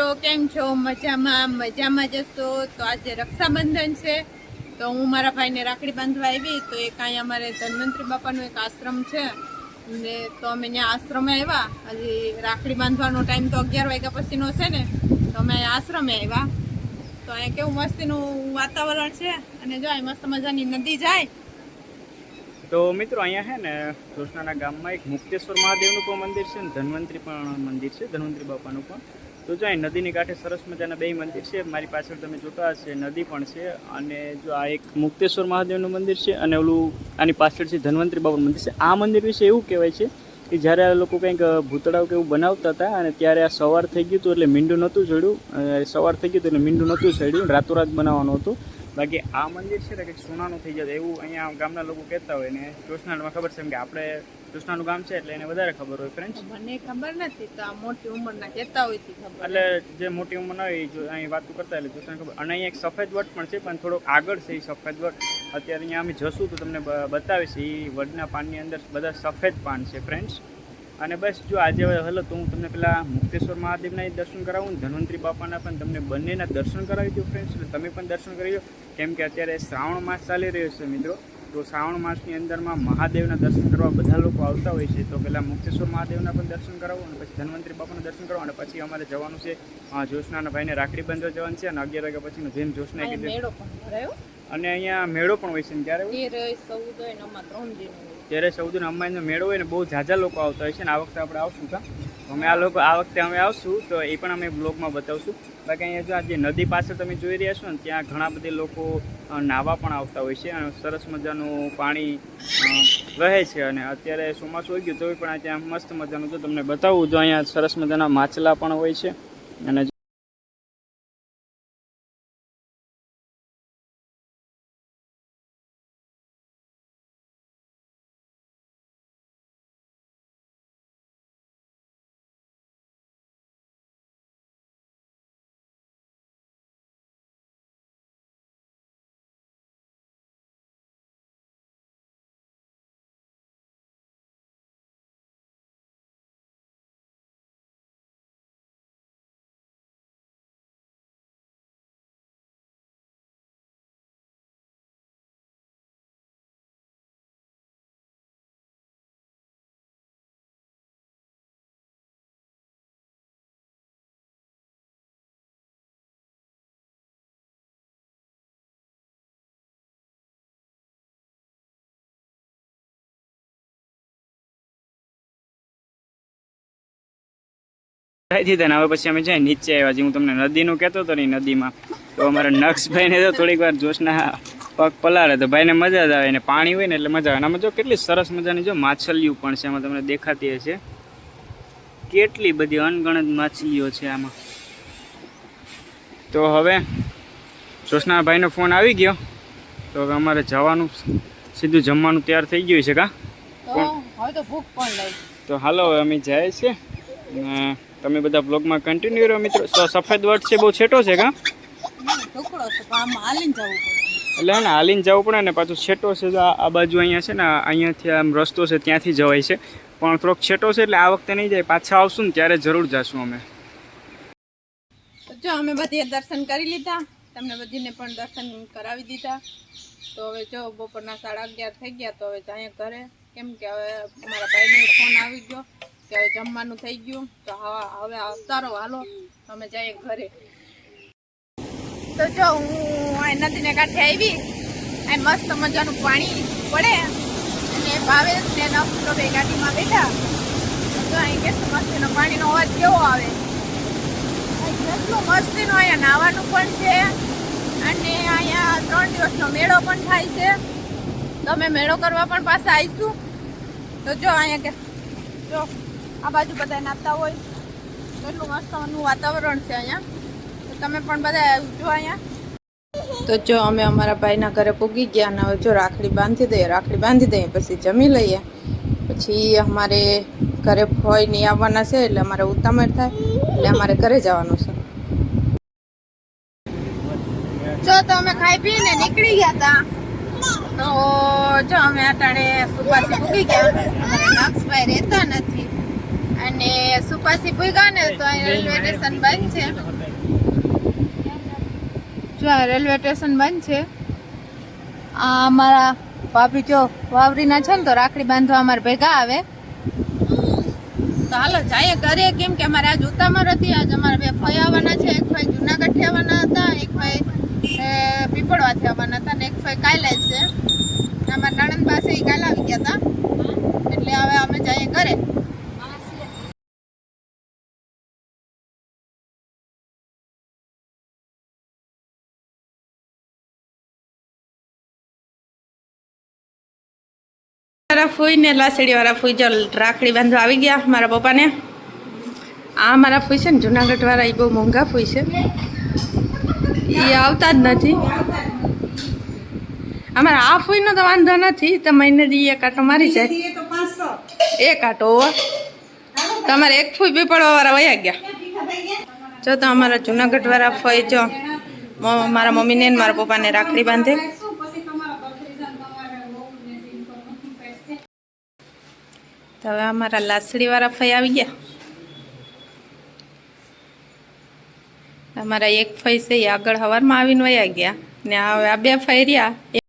કેમ છો? મજામાં? મજામાં જશો? તો આજે રક્ષાબંધન છે. તો હું મારા ભાઈને રાખડી બાંધવા આવી. તો એ કાંઈ અમારે ધન્વંતરી બાપાનો એક આશ્રમ છે. ને તો અમે ત્યાં આશ્રમે આવ્યા. હજી રાખડી બાંધવાનો ટાઈમ તો અગિયાર વાગ્યા પછીનો છે ને, તો અમે અહીંયા આશ્રમે આવ્યા. તો અહીંયા કેવું મસ્તીનું વાતાવરણ છે? અને જો અહીં મસ્ત મજાની નદી જાય. તો મિત્રો, અહીંયા છે ને કૃષ્ણના ગામમાં એક મુક્તેશ્વર મહાદેવનું પણ મંદિર છે ને, ધન્વંતરી પણ મંદિર છે, ધન્વંતરી બાપાનું પણ. તો જો અહીં નદીની કાંઠે સરસ મજાના બે મંદિર છે, મારી પાછળ તમે જોતા હશે, નદી પણ છે અને જો આ એક મુક્તેશ્વર મહાદેવનું મંદિર છે અને ઓલું આની પાછળ છે ધન્વંતરી બાપાનું મંદિર છે, આ મંદિર વિશે એવું કહેવાય છે કે જ્યારે આ લોકો કંઈક ભૂતળાવ કે એવું બનાવતા હતા અને ત્યારે આ સવાર થઈ ગયું હતું એટલે મીંડું નહોતું ચડ્યું સવાર થઈ ગયું હતું એટલે મીંડું નહોતું ચડ્યું, રાતોરાત બનાવવાનું હતું. બાકી આ મંદિર છે ને કંઈક સોનાનું થઈ જતું એવું અહીંયા ગામના લોકો કહેતા હોય ને કૃષ્ણમાં ખબર છે કે આપણે કૃષ્ણનું ગામ છે એટલે એને વધારે ખબર હોય ફ્રેન્ડ્સ મને ખબર નથી તો આ મોટી ઉંમરના કહેતા હોય ખબર. એટલે જે મોટી ઉંમરના હોય એ જો અહીં વાતું કરતા એટલે કૃષ્ણ ખબર. અને અહીંયા એક સફેદ વટ પણ છે પણ થોડોક આગળ છે એ સફેદ વટ. અત્યારે અહીંયા અમે જશું તો તમને બતાવીશ. એ વડના પાનની અંદર બધા સફેદ પાન છે ફ્રેન્ડ્સ અને બસ જો આજે હલો તો હું તમને પેલા મુક્તેશ્વર મહાદેવના દર્શન કરાવું ધન્વંતરી બાપાના પણ તમને બંનેના દર્શન કરાવી દઉં ફ્રેન્ડ્સ અને તમે પણ દર્શન કરી લો. કેમ કે અત્યારે શ્રાવણ માસ ચાલી રહ્યો છે મિત્રો. તો શ્રાવણ માસની અંદરમાં મહાદેવના દર્શન કરવા બધા લોકો આવતા હોય છે. તો પહેલાં મુક્તેશ્વર મહાદેવના પણ દર્શન કરાવો અને પછી ધન્વંતરી બાપાના દર્શન કરાવો અને પછી અમારે જવાનું છે જોશનાના ભાઈને રાખડી બાંધવા જવાનું છે અને અગિયાર વાગ્યા પછીનું જેમ જોશના કીધું. અને અહીંયા મેળો પણ હોય છે ને ક્યારે ત્યારે સૌદીનો અંબાજીનો મેળો હોય ને બહુ ઝાઝા લોકો આવતા હોય છે ને આ વખતે આપણે આવશું કા અમે આ લોકો આ વખતે અમે આવશું તો એ પણ અમે બ્લોગમાં બતાવશું. બાકી અહીંયા જો આ જે નદી પાસે તમે જોઈ રહ્યા છો ને ત્યાં ઘણા બધા લોકો અ, નાહવા પણ આવતા હોય છે અને સરસ મજાનું પાણી વહે છે અને અત્યારે ચોમાસું હોય ગયું તો પણ ત્યાં મસ્ત મજાનું જો તમને બતાવું. જો અહીંયા સરસ મજાના માછલા પણ હોય છે અને થઈ ને હવે પછી અમે જાય નીચે આવ્યા છીએ. હું તમને નદીનું કહેતો હતો ને નદીમાં. તો અમારા નક્ષભાઈને તો થોડીક વાર જોશના પગ પલાળે. તો ભાઈને મજા જ આવે ને પાણી હોય ને એટલે મજા આવે. આમાં જો કેટલી સરસ મજાની જો માછલીઓ પણ છે આમાં તમને દેખાતી હશે. કેટલી બધી અનગણત માછલીઓ છે આમાં. તો હવે જોશના ભાઈનો ફોન આવી ગયો. તો હવે અમારે જવાનું સીધું જમવાનું તૈયાર થઈ ગયું છે કા? તો હાલો હવે અમે જાય છે ને તમે બધા બ્લોગમાં કન્ટિન્યુ રહો મિત્રો. તો સફેદ વર્ડ છે બહુ છેટો છે કા? એટલે હે ને હાલીને જવું પડે ને પાછું છેટો છે આ બાજુ અહીંયા છે ને અહીંયાથી આમ રસ્તો છે ત્યાંથી જવાય છે. પણ થોડોક છેટો છે એટલે આ વખતે નહીં જાય પાછા આવશું ને ત્યારે જરૂર જશું અમે. તો જો અમે બધીએ દર્શન કરી લીધા. તમને બધીને પણ દર્શન કરાવી દીધા. તો હવે જો બપોરના સાડા અગિયાર થઈ ગયા તો હવે જાય ઘરે. કેમ કે હવે મારા ભાઈનો ફોન આવી ગયો. કે જમવાનું થઈ ગયું. તો હવે અવતારો હાલો. અમે જઈએ ઘરે. તો જો હું આ નદીને કાંઠે આવી. આ મસ્ત મજાનું પાણી પડે. અને ભાવેશ ને બે ગાડીમાં બેઠા. તો અહીં કેટલું મસ્તીનો પાણીનો અવાજ કેવો આવે? કેટલું મસ્તીનું અહીંયા નાવાનું પણ છે. અને અહીંયા ત્રણ દિવસનો મેળો પણ થાય છે. તો અમે મેળો કરવા પણ પાછા આવીશું. તો જો અહીંયા કે જો. આ બાજુ બધા નાતા હોય. કેટલું મસ્તનું વાતાવરણ છે અહીંયા. તો તમે પણ બધા જો અહીંયા. તો જો અમે અમારા ભાઈના ઘરે પૂગી ગયા અને જો રાખડી બાંધી દઈએ, રાખડી બાંધી દઈએ, પછી જમી લઈએ. પછી અમારે ઘરે હોય નહીં આવવાના છે, એટલે અમારે ઉતામળ થાય, એટલે અમારે ઘરે જવાનું છે. જો તો અમે ખાઈ પીને નીકળી ગયા હતા તો જો અમે અટાણે સુપાસી પૂગી ગયા. અમારા નક્ષભાઈ રહેતા નથી. અને સુપાસી ભૂગા ને તો રેલવે સ્ટેશન બંધ છે. જો આ રેલવે સ્ટેશન બંધ છે. આ અમારા ભાભી જો વાવરીના છે ને તો રાખડી બાંધવા અમારે ભેગા આવે. તો હાલો જાય ઘરે. કેમ કે અમારે આજ ઉતામર હતી. આજ અમારે બે ફઈ આવવાના છે. એક ફઈ જુનાગઢથી આવવાના હતા. એક ફઈ પીપળવાથી આવવાના હતા. ને એક ફઈ કાલે છે. અમારા નણંદ પાસે કાલે આવી ગયા હતા. એટલે હવે અમે જઈએ ફૂઈ ને લાસડીવાળા ફૂઈ જો રાખડી બાંધવા આવી ગયા મારા પપ્પાને. આ મારા ફૂઈ છે ને જુનાગઢવાળા એ બહુ મોંઘા ફૂઈ છે. એ આવતા જ નથી. અમારા આ ફૂઈનો તો વાંધો નથી તો મહિને દી એક આટો મારી જાય. એક કાંટો તમારે એક ફૂઈ પીપળવા વાળા વયા ગયા. જો તો અમારા જુનાગઢવાળા ફઈ જો મારા મમ્મીને મારા પપ્પાને રાખડી બાંધે. તો હવે અમારા લાસડી વાળા ફઈ આવી ગયા. અમારા એક ફઈ છે, એ આગળ હવારમાં આવીને વયા ગયા. ને હવે આ બે ફઈ રહ્યા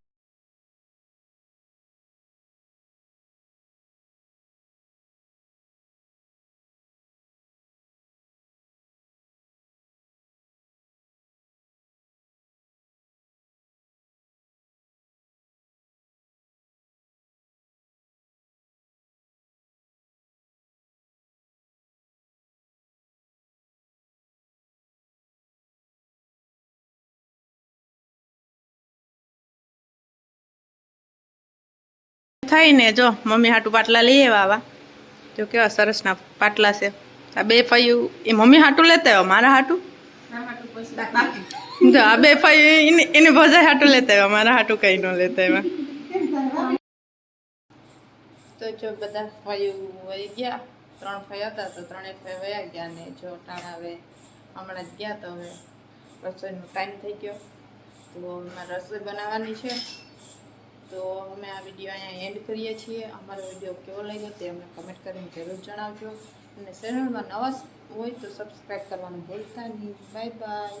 એ થાય ને જો મમ્મી હાટું પાટલા લઈ આવ્યા આવા. જો કેવા સરસના પાટલા છે. આ બે ફયું એ મમ્મી હાટું લેતા આવ્યો મારા હાટું? જો આ બે ફયું એને ભજાય હાટું લેતા આવ્યા મારા હાટું કઈ ન લેતા આવ્યા. તો જો બધા ફયું વહી ગયા. ત્રણ ફય હતા તો ત્રણેય ફય વયા ગયા ને જો ટાણા હવે હમણાં જ ગયા તો હવે રસોઈનો ટાઈમ થઈ ગયો. તો રસોઈ બનાવવાની છે. તો અમે આ વીડિયો અહીંયા એન્ડ કરીએ છીએ. અમારો વીડિયો કેવો લાગ્યો તે અમને કમેન્ટ કરીને જરૂર જણાવજો. અને ચેનલમાં નવા હોય તો સબસ્ક્રાઈબ કરવાનું ભૂલતા નહીં. Bye bye